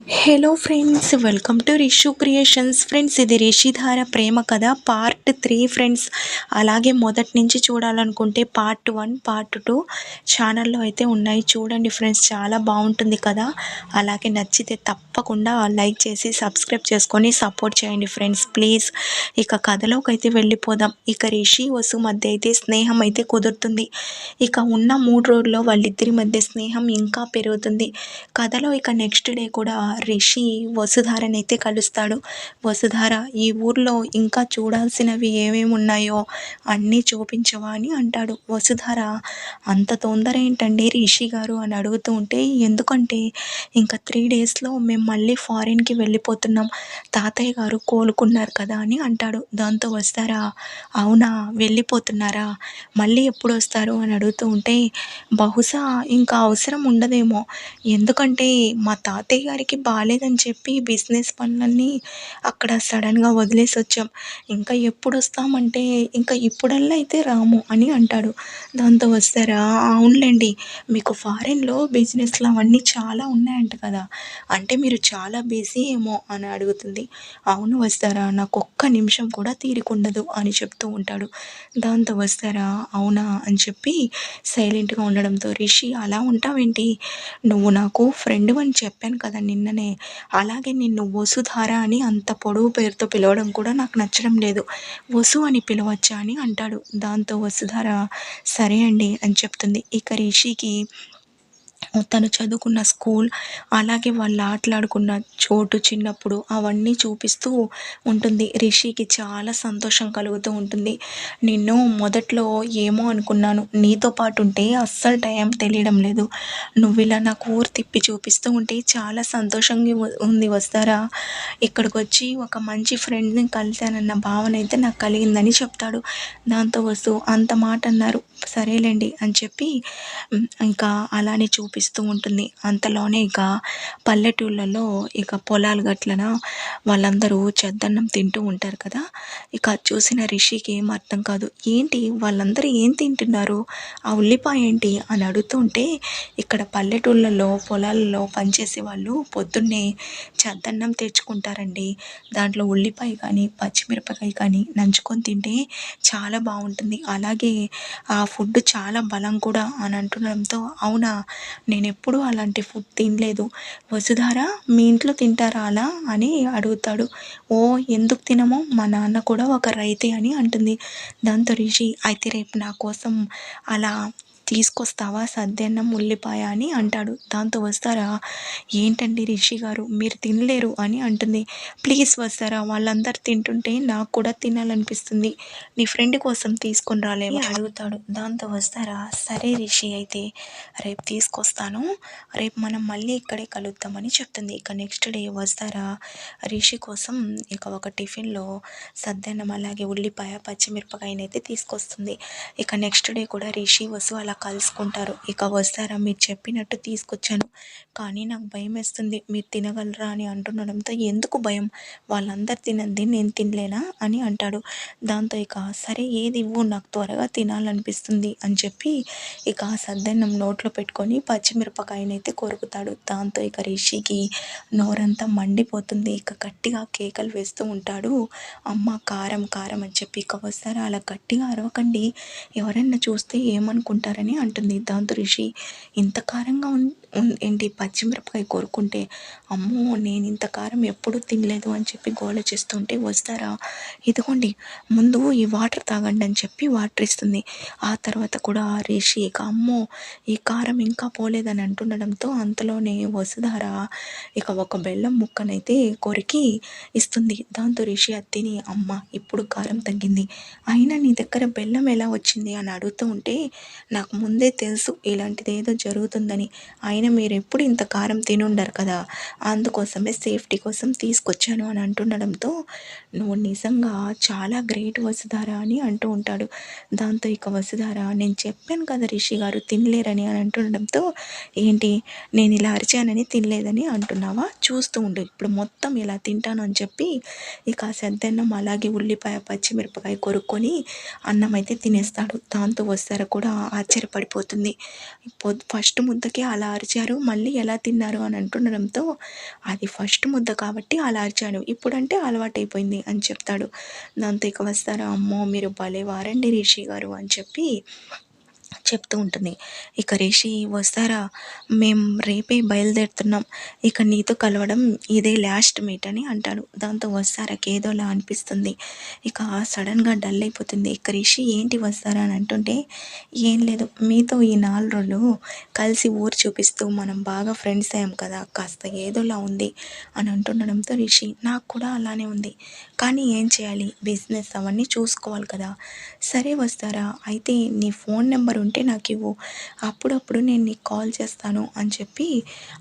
Hello friends welcome to Rishu creations friends ఇది రిషిధార ప్రేమ కథ part three friends అలాగే మొదటి నుంచి చూడాలనుకుంటే పార్ట్ వన్ పార్ట్ టూ ఛానల్లో అయితే ఉన్నాయి. చూడండి ఫ్రెండ్స్ చాలా బాగుంటుంది కదా అలాగే నచ్చితే తప్పకుండా లైక్ చేసి సబ్స్క్రైబ్ చేసుకొని సపోర్ట్ చేయండి ఫ్రెండ్స్ ప్లీజ్ ఇక కథలోకి అయితే వెళ్ళిపోదాం. ఇక రిషి వసు మధ్య అయితే స్నేహం అయితే కుదురుతుంది. ఇక ఉన్న మూడు రోజుల్లో వాళ్ళిద్దరి మధ్య స్నేహం ఇంకా పెరుగుతుంది. కథలో ఇక నెక్స్ట్ డే కూడా రిషి వసుధారని అయితే కలుస్తాడు. వసుధార ఈ ఊర్లో ఇంకా చూడాల్సినవి ఏమేమి ఉన్నాయో అన్నీ చూపించవా అని అంటాడు. వసుధార అంత తొందర ఏంటండి రిషి గారు అని అడుగుతూ ఉంటే ఎందుకంటే ఇంకా త్రీ డేస్లో మేము మళ్ళీ ఫారిన్కి వెళ్ళిపోతున్నాం. తాతయ్య గారు కోలుకున్నారు కదా అని అంటాడు. దాంతో వస్తారా అవునా వెళ్ళిపోతున్నారా? మళ్ళీ ఎప్పుడు వస్తారు అని అడుగుతూ ఉంటే బహుశా ఇంకా అవసరం ఉండదేమో. ఎందుకంటే మా తాతయ్య గారికి బాగాలేదని చెప్పి బిజినెస్ పనులన్నీ అక్కడ సడన్గా వదిలేసి వచ్చాం ఇంకా ఎప్పుడు వస్తామంటే ఇంకా ఇప్పుడల్లా అయితే రాము అని అంటాడు. దాంతో వస్తారా? అవునులేండి మీకు ఫారెన్లో బిజినెస్లు అవన్నీ చాలా ఉన్నాయంట కదా అంటే మీరు చాలా బిజీ ఏమో అని అడుగుతుంది. అవును వస్తారా? నాకు ఒక్క నిమిషం కూడా తీరికుండదు అని చెప్తూ ఉంటాడు. దాంతో వస్తారా? అవునా? అని చెప్పి సైలెంట్గా ఉండడంతో రిషి అలా ఉంటావేంటి? నువ్వు నాకు ఫ్రెండ్ అని చెప్పాను కదా నిన్ననే. అలాగే నిన్ను వసుధార అని అంత పొడవు పేరుతో పిలవడం కూడా నాకు నచ్చడం లేదు. వసు అని పిలవచ్చా అని అంటాడు. దాంతో వసుధార సరే అండి అని చెప్తుంది. ఇక రిషికి తను చదువుకున్న స్కూల్ అలాగే వాళ్ళు ఆటలాడుకున్న చోటు చిన్నప్పుడు అవన్నీ చూపిస్తూ ఉంటుంది. రిషికి చాలా సంతోషం కలుగుతూ ఉంటుంది. నిన్ను మొదట్లో ఏమో అనుకున్నాను. నీతో పాటు ఉంటే అస్సలు టైం తెలియడం లేదు. నువ్వు ఇలా నాకు ఊరు తిప్పి చూపిస్తూ ఉంటే చాలా సంతోషంగా ఉంది వస్తారా? ఇక్కడికి వచ్చి ఒక మంచి ఫ్రెండ్ని కలిశానన్న భావన అయితే నాకు కలిగిందని చెప్తాడు. దాంతో వస్తూ అంత మాట అన్నారు. సరేలేండి అని చెప్పి ఇంకా అలానే కనిపిస్తూ ఉంటుంది. అంతలోనే ఇక పల్లెటూళ్ళలో ఇక పొలాలు గట్లన వాళ్ళందరూ చెద్దన్నం తింటూ ఉంటారు కదా. ఇక చూసిన రిషికి ఏం అర్థం కాదు. ఏంటి? వాళ్ళందరూ ఏం తింటున్నారు? ఆ ఉల్లిపాయ ఏంటి? అని అడుగుతుంటే ఇక్కడ పల్లెటూళ్ళలో పొలాలలో పనిచేసే వాళ్ళు పొద్దున్నే చెద్దన్నం తెచ్చుకుంటారండి. దాంట్లో ఉల్లిపాయ కానీ పచ్చిమిరపకాయ కానీ నంచుకొని తింటే చాలా బాగుంటుంది. అలాగే ఆ ఫుడ్ చాలా బలం కూడా అని అంటుండడంతో అవునా? నేను ఎప్పుడూ అలాంటి ఫుడ్ తినలేదు. వసుధార మీ ఇంట్లో తింటారా అలా అని అడుగుతాడు. ఓ ఎందుకు తినమో? మా నాన్న కూడా ఒక రైతే అని అంటుంది. దాంతో రిషి అయితే రేపు నా కోసం అలా తీసుకొస్తావా సద్దెన్నం ఉల్లిపాయ అని అంటాడు. దాంతో వస్తారా? ఏంటండి రిషి గారు మీరు తినలేరు అని అంటుంది. ప్లీజ్ వస్తారా? వాళ్ళందరూ తింటుంటే నాకు కూడా తినాలనిపిస్తుంది. నీ ఫ్రెండ్ కోసం తీసుకొని రాలేమో అడుగుతాడు. దాంతో వస్తారా? సరే రిషి అయితే రేపు తీసుకొస్తాను. రేపు మనం మళ్ళీ ఇక్కడే కలుద్దామని చెప్తుంది. ఇక నెక్స్ట్ డే వస్తారా? రిషి కోసం ఇక ఒక టిఫిన్లో సద్దెన్నం అలాగే ఉల్లిపాయ పచ్చిమిరపకాయనైతే తీసుకొస్తుంది. ఇక నెక్స్ట్ డే కూడా రిషి వసు అలా కలుసుకుంటారు. ఇక వస్తారా? మీరు చెప్పినట్టు తీసుకొచ్చాను. కానీ నాకు భయం వేస్తుంది మీరు తినగలరా అని అంటుండడంతో ఎందుకు భయం? వాళ్ళందరు తినంది నేను తినలేనా అని అంటాడు. దాంతో ఇక సరే ఏది ఇవ్వు నాకు త్వరగా తినాలనిపిస్తుంది అని చెప్పి ఇక ఆ సద్దన్నం నోట్లో పెట్టుకొని పచ్చిమిరపకాయనైతే కొరుకుతాడు. దాంతో ఇక రిషికి నోరంతా మండిపోతుంది. ఇక గట్టిగా కేకలు వేస్తూ ఉంటాడు. అమ్మ కారం కారం అని చెప్పి ఇక వస్తారా? అలా గట్టిగా అరవకండి. ఎవరైనా చూస్తే ఏమనుకుంటారని అంటుంది దాంతో రిషి. ఇంత కారంగా ఏంటి పచ్చిమిరపకాయ కోరుకుంటే అమ్మో నేను ఇంత కారం ఎప్పుడూ తినలేదు అని చెప్పి గోల చేస్తుంటే వస్తారా? ఇదిగోండి ముందు ఈ వాటర్ తాగండి అని చెప్పి వాటర్ ఇస్తుంది. ఆ తర్వాత కూడా రిషి ఇక అమ్మో ఈ కారం ఇంకా పోలేదని అంటుండడంతో అంతలోనే వసుధార ఇక ఒక బెల్లం ముక్కనైతే కొరికి ఇస్తుంది. దాంతో రిషి అత్తిని అమ్మ ఇప్పుడు కారం తగ్గింది. అయినా నీ దగ్గర బెల్లం ఎలా వచ్చింది అని అడుగుతూ ఉంటే నాకు ముందే తెలుసు ఇలాంటిది ఏదో జరుగుతుందని. అయినా మీరు ఎప్పుడు ఇంత కారం తినుండరు కదా. అందుకోసమే సేఫ్టీ కోసం తీసుకొచ్చాను అని అంటుండడంతో నువ్వు నిజంగా చాలా గ్రేట్ వసుధార అని అంటూ ఉంటాడు. దాంతో ఇక వసుధార నేను చెప్పాను కదా రిషి గారు తినలేరని అని అంటుండడంతో ఏంటి నేను ఇలా అరిచానని తినలేదని అంటున్నావా? చూస్తూ ఉండు. ఇప్పుడు మొత్తం ఇలా తింటాను అని చెప్పి ఇక సద్దన్నం అలాగే ఉల్లిపాయ పచ్చిమిరపకాయ కొరుక్కొని అన్నం అయితే తినేస్తాడు. దాంతో వస్తారా కూడా ఆశ్చర్య ఆశ్చర్యపడిపోతుంది ఫస్ట్ ముద్దకే అలా అరిచారు. మళ్ళీ ఎలా తిన్నారు అని అంటుండడంతో అది ఫస్ట్ ముద్ద కాబట్టి అలా అరిచాను. ఇప్పుడంటే అలవాటైపోయింది అని చెప్తాడు. దాంతో ఇక వస్తారా అమ్మో మీరు భలే వారండి రిషి గారు అని చెప్పి చెప్తూ ఉంటుంది. ఇక రిషి వస్తారా? మేము రేపే బయలుదేరుతున్నాం. ఇక నీతో కలవడం ఇదే లాస్ట్ మీట్ అని అంటాడు. దాంతో వస్తారాకి ఏదోలా అనిపిస్తుంది. ఇక సడన్గా డల్ అయిపోతుంది. ఇక రిషి ఏంటి వస్తారా? అని అంటుంటే ఏం లేదు. మీతో ఈ నాలుగు రోజులు కలిసి ఊరు చూపిస్తూ మనం బాగా ఫ్రెండ్స్ అయ్యాం కదా కాస్త ఏదోలా ఉంది అని అంటుండడంతో రిషి నాకు కూడా అలానే ఉంది. కానీ ఏం చేయాలి? బిజినెస్ అవన్నీ చూసుకోవాలి కదా. సరే వస్తారా? అయితే నీ ఫోన్ నెంబర్ ఉంటే నాకు ఇవ్వు. అప్పుడప్పుడు నేను నీకు కాల్ చేస్తాను అని చెప్పి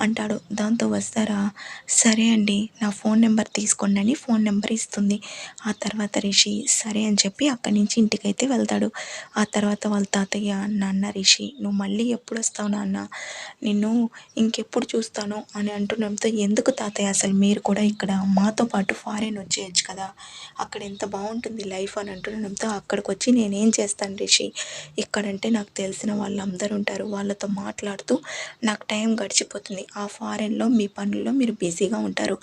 అంటాడు. దాంతో వస్తారా? సరే అండి నా ఫోన్ నెంబర్ తీసుకోండి అని ఫోన్ నెంబర్ ఇస్తుంది. ఆ తర్వాత రిషి సరే అని చెప్పి అక్కడి నుంచి ఇంటికైతే వెళ్తాడు. ఆ తర్వాత వాళ్ళ తాతయ్య నాన్న రిషి నువ్వు మళ్ళీ ఎప్పుడు వస్తావు నాన్న? నిన్ను ఇంకెప్పుడు చూస్తాను? అని అంటుండడంతో ఎందుకు తాతయ్య? అసలు మీరు కూడా ఇక్కడ మాతో పాటు ఫారెన్ వచ్చేయచ్చు కదా. అక్కడ ఎంత బాగుంటుంది లైఫ్ అని అంటుండడంతో అక్కడికి వచ్చి నేనేం చేస్తాను రిషి? ఇక్కడంటే నాకు తెలిసిన వాళ్ళందరూ ఉంటారు. వాళ్ళతో మాట్లాడుతూ నాకు టైం గడిచిపోతుంది. ఆ ఫారెన్లో మీ పనుల్లో మీరు బిజీగా ఉంటారు.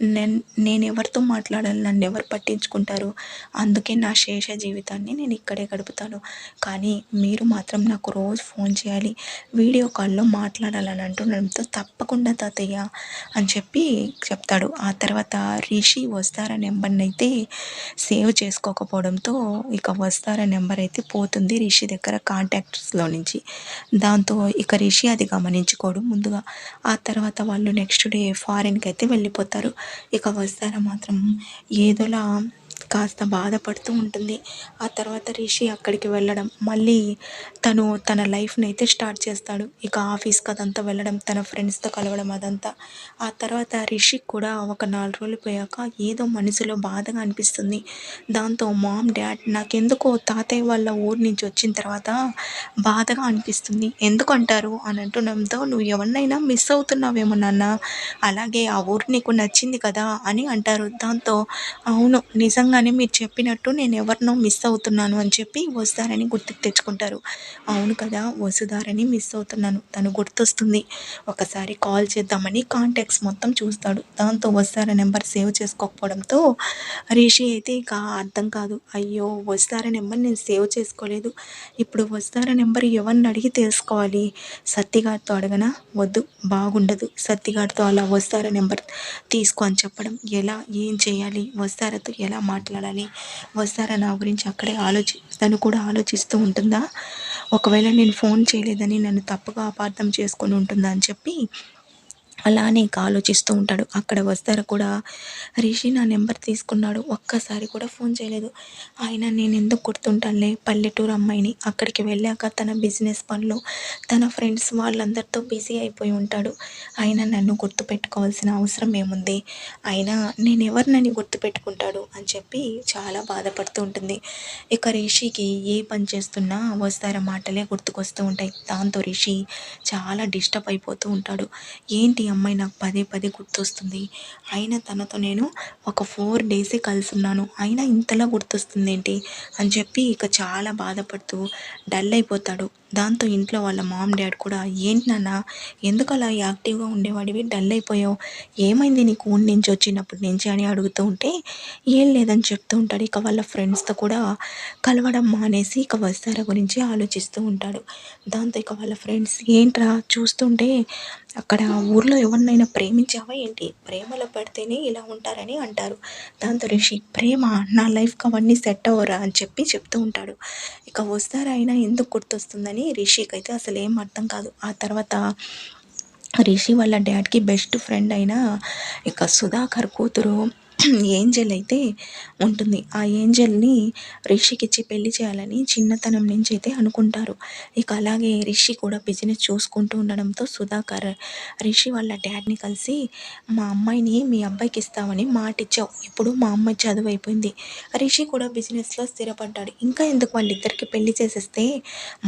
నేను నేను ఎవరితో మాట్లాడాలి నన్ను ఎవరు పట్టించుకుంటారు? అందుకే నా శేష జీవితాన్ని నేను ఇక్కడే గడుపుతాను. కానీ మీరు మాత్రం నాకు రోజు ఫోన్ చేయాలి. వీడియో కాల్లో మాట్లాడాలని అంటుండడంతో తప్పకుండా తాతయ్య అని చెప్పి చెప్తాడు. ఆ తర్వాత రిషి వస్తారా నెంబర్ని అయితే సేవ్ చేసుకోకపోవడంతో ఇక వస్తారా నెంబర్ అయితే పోతుంది. రిషి దగ్గర కాంటాక్ట్ కాంటాక్ట్స్లో నుంచి. దాంతో ఇక రిషి అది గమనించుకోడు ముందుగా ఆ తర్వాత వాళ్ళు నెక్స్ట్ డే ఫారిన్కి అయితే వెళ్ళిపోతారు. ఇక వస్తారా మాత్రం ఏదోలా కాస్త బాధపడుతూ ఉంటుంది. ఆ తర్వాత రిషి అక్కడికి వెళ్ళడం. మళ్ళీ తను తన లైఫ్ని అయితే స్టార్ట్ చేస్తాడు. ఇక ఆఫీస్కి అదంతా వెళ్ళడం తన ఫ్రెండ్స్తో కలవడం అదంతా. ఆ తర్వాత రిషికి కూడా ఒక నాలుగు రోజులు పోయాక ఏదో మనసులో బాధగా అనిపిస్తుంది. దాంతో మామ్ డాడ్ నాకెందుకో తాతయ్య వాళ్ళ ఊరు నుంచి వచ్చిన తర్వాత బాధగా అనిపిస్తుంది. ఎందుకు అంటారు అని అంటుండడంతో నువ్వు ఎవరినైనా మిస్ అవుతున్నావేమో నాన్న. అలాగే ఆ ఊరు నీకు నచ్చింది కదా అని అంటారు. దాంతో అవును నిజంగా కానీ మీరు చెప్పినట్టు నేను ఎవరినో మిస్ అవుతున్నాను అని చెప్పి వసుధారని గుర్తుకు తెచ్చుకుంటారు. అవును కదా వసుధారని మిస్ అవుతున్నాను. తను గుర్తొస్తుంది. ఒకసారి కాల్ చేద్దామని కాంటాక్ట్స్ మొత్తం చూస్తాడు. దాంతో వసుధార నెంబర్ సేవ్ చేసుకోకపోవడంతో రిషి అయితే ఇక అర్థం కాదు. అయ్యో వసుధార నెంబర్ నేను సేవ్ చేసుకోలేదు. ఇప్పుడు వసుధార నెంబర్ ఎవరిని అడిగి తెలుసుకోవాలి? సత్తిగారితో అడగనా? వద్దు బాగుండదు. సత్తిగారితో అలా వస్తారా నెంబర్ తీసుకో అని చెప్పడం ఎలా? ఏం చేయాలి? వస్తారతో ఎలా మాట్లాడాలి మాట్లాడాలి. వస్తారా నా గురించి అక్కడే ఆలోచి తను కూడా ఆలోచిస్తూ ఉంటుందా? ఒకవేళ నేను ఫోన్ చేయలేదని నన్ను తప్పుగా అపార్థం చేసుకొని ఉంటుందా అని చెప్పి అలానే ఇంకా ఆలోచిస్తూ ఉంటాడు. అక్కడ వస్తారా కూడా రిషి నా నెంబర్ తీసుకున్నాడు. ఒక్కసారి కూడా ఫోన్ చేయలేదు. ఆయన నేను ఎందుకు గుర్తుంటానులే పల్లెటూరు అమ్మాయిని. అక్కడికి వెళ్ళాక తన బిజినెస్ పనులు తన ఫ్రెండ్స్ వాళ్ళందరితో బిజీ అయిపోయి ఉంటాడు. ఆయన నన్ను గుర్తుపెట్టుకోవాల్సిన అవసరం ఏముంది? అయినా నేను ఎవరినని గుర్తుపెట్టుకుంటాడు అని చెప్పి చాలా బాధపడుతూ ఉంటుంది. ఇక రిషికి ఏ పని చేస్తున్నా వస్తారా మాటలే గుర్తుకొస్తూ ఉంటాయి. దాంతో రిషి చాలా డిస్టర్బ్ అయిపోతూ ఉంటాడు. ఏంటి అమ్మాయి నాకు పదే పదే గుర్తొస్తుంది. అయినా తనతో నేను ఒక ఫోర్ డేసే కలిసి ఉన్నాను అయినా ఇంతలా గుర్తొస్తుంది ఏంటి అని చెప్పి ఇక చాలా బాధపడుతూ డల్ అయిపోతాడు. దాంతో ఇంట్లో వాళ్ళ మామ్ డాడ్ కూడా ఏంటి నాన్న ఎందుకు అలా యాక్టివ్గా ఉండేవాడివి? డల్ అయిపోయావు. ఏమైంది నీకు? ఊరి నుంచి వచ్చినప్పటి నుంచి అని అడుగుతూ ఉంటే ఏం లేదని చెప్తూ ఉంటాడు. ఇక వాళ్ళ ఫ్రెండ్స్తో కూడా కలవడం మానేసి ఇక వస్తారా గురించి ఆలోచిస్తూ ఉంటాడు. దాంతో ఇక వాళ్ళ ఫ్రెండ్స్ ఏంట్రా? చూస్తుంటే అక్కడ ఊర్లో ఎవరినైనా ప్రేమించావా ఏంటి? ప్రేమలో పడితేనే ఇలా ఉంటారని అంటారు. దాంతో రిషి ప్రేమ నా లైఫ్కి అవన్నీ సెట్ అవ్వరా? అని చెప్పి చెప్తూ ఉంటాడు. ఇక వస్తారా అయినా ఎందుకు గుర్తొస్తుందని రిషికి అయితే అసలు ఏం అర్థం కాదు. ఆ తర్వాత రిషి వాళ్ళ డాడ్కి బెస్ట్ ఫ్రెండ్ అయిన ఇక సుధాకర్ కూతురు ఏంజెల్ అయితే ఉంటుంది. ఆ ఏంజెల్ని రిషికి ఇచ్చి పెళ్ళి చేయాలని చిన్నతనం నుంచి అయితే అనుకుంటారు. ఇక అలాగే రిషి కూడా బిజినెస్ చూసుకుంటూ ఉండడంతో సుధాకర్ రిషి వాళ్ళ డాడ్ని కలిసి మా అమ్మాయిని మీ అబ్బాయికి ఇస్తామని మాట ఇచ్చావు ఇప్పుడు మా అమ్మాయి చదువు అయిపోయింది రిషి కూడా బిజినెస్లో స్థిరపడ్డాడు. ఇంకా ఎందుకు వాళ్ళిద్దరికి పెళ్ళి చేసేస్తే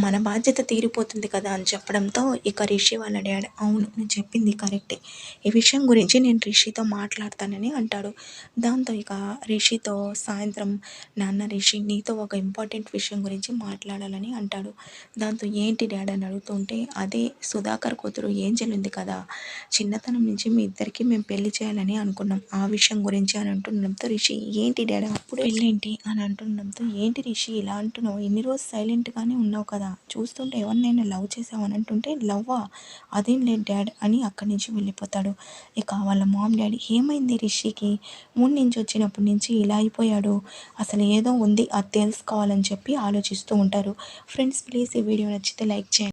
మన బాధ్యత తీరిపోతుంది కదా అని చెప్పడంతో ఇక రిషి వాళ్ళ డాడ్ అవును నేను చెప్పింది కరెక్టే. ఈ విషయం గురించి నేను రిషితో మాట్లాడతానని అంటాడు. దాంతో ఇక రిషితో సాయంత్రం నాన్న రిషి నీతో ఒక ఇంపార్టెంట్ విషయం గురించి మాట్లాడాలని అంటాడు. దాంతో ఏంటి డాడీ అని అడుగుతుంటే అదే సుధాకర్ కూతురు ఏంజల్ ఉంది కదా చిన్నతనం నుంచి మీ ఇద్దరికి మేము పెళ్ళి చేయాలని అనుకున్నాం. ఆ విషయం గురించి అని అంటుండడంతో రిషి ఏంటి డాడీ అప్పుడు పెళ్ళేంటి అని అంటుండడంతో ఏంటి రిషి ఇలా అంటున్నావు? ఇన్ని రోజు సైలెంట్గానే ఉన్నావు కదా చూస్తుంటే ఎవరినైనా లవ్ చేసావు అని అంటుంటే లవ్వా? అదేం లేదు డాడ్ అని అక్కడి నుంచి వెళ్ళిపోతాడు. ఇక వాళ్ళ మామ్ డాడీ ఏమైంది రిషికి? ముందు నుంచి వచ్చినప్పటి నుంచి ఇలా అయిపోయాడు. అసలు ఏదో ఉంది అది తెలుసుకోవాలని చెప్పి ఆలోచిస్తూ ఉంటారు. ఫ్రెండ్స్ ప్లీజ్ ఈ వీడియో నచ్చితే లైక్ చేయండి.